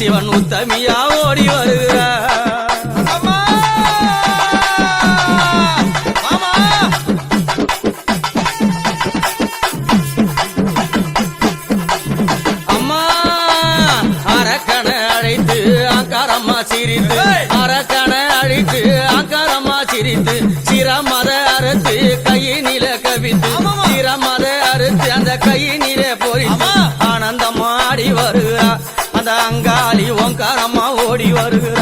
சிவன் உத்தமியா ஓடி வருகிறார். அங்காரமா சிரித்து. அரக்கண அழித்து அங்காரமா சிரித்து. சிரமத அறுத்து கையினில கவித்து. சிரமத அறுத்து அந்த கையினில அங்காளி ஓங்காரம்மா ஓடி வருகிறார்.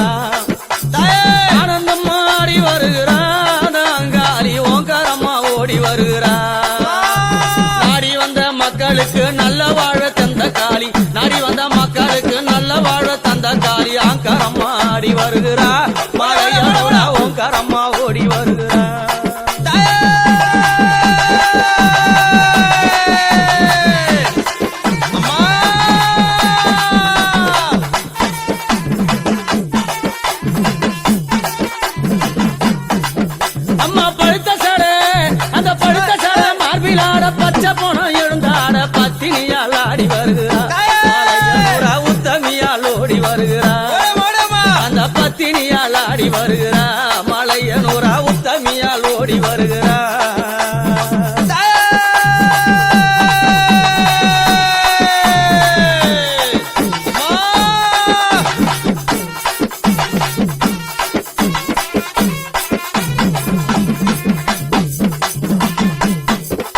ஓடி வருகிறார்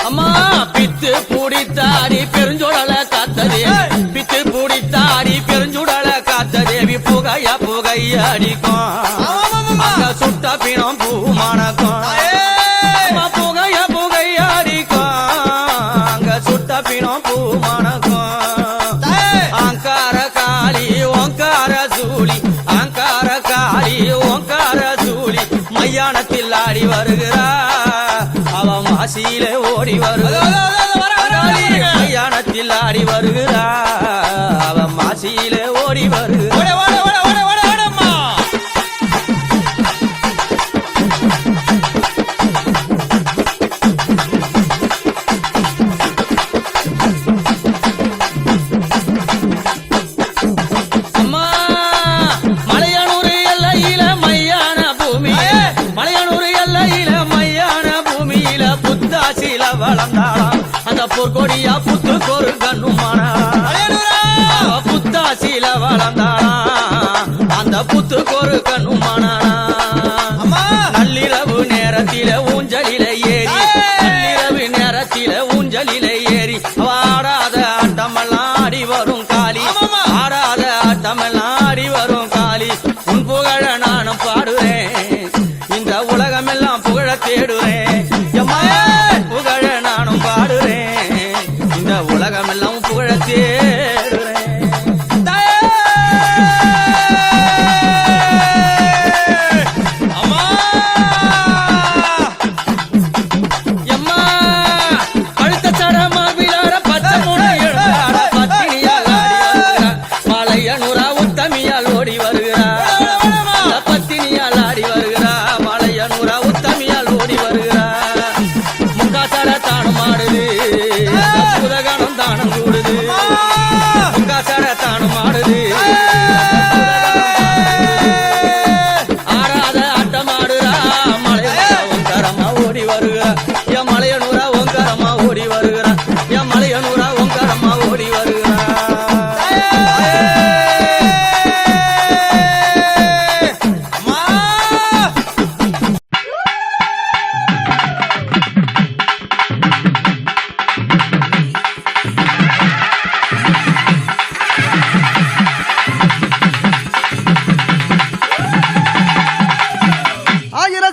அம்மா பித்து பூடித்தாடி பெருஞ்சோடல காத்ததே. பித்து பூடித்தாடி பெருஞ்சோடல காத்ததேவி புகையா புகையா அடிக்கும் சுட்ட பிணம் பூ மணக்கும். காசியிலே ஓடி வரும். கல்யாணத்தில் ஆடி வருகிற ஒரு கொடியா புத்துக்கு ஒரு கண்ணுமானா புத்தாசியில வளர்ந்தானா அந்த புத்துக்கு ஒரு கண்ணுமானா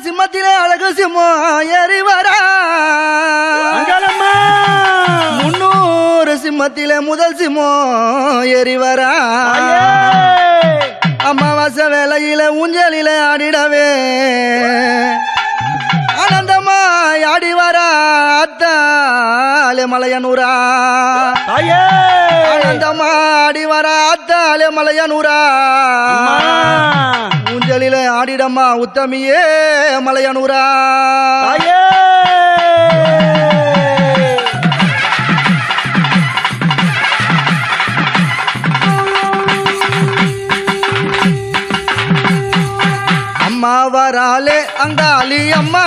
சிம்மத்திலே அழகு சிம்மம் ஏறி வரா. முன்னூறு சிம்மத்திலே முதல் சிம்மம் ஏறி வரா. அமாவாசை வேலையில ஊஞ்சலில ஆடிடவே. ஆனந்தமா ஆடி வரா அத்தாலே மலையனூரா. ஆனந்தமா ஆடி வர ஆத்தாலே மலையனூரா ஊஞ்சலில ஆடிடம்மா உத்தமியே மலையனூரா அம்மா வராலே அங்காளி அம்மா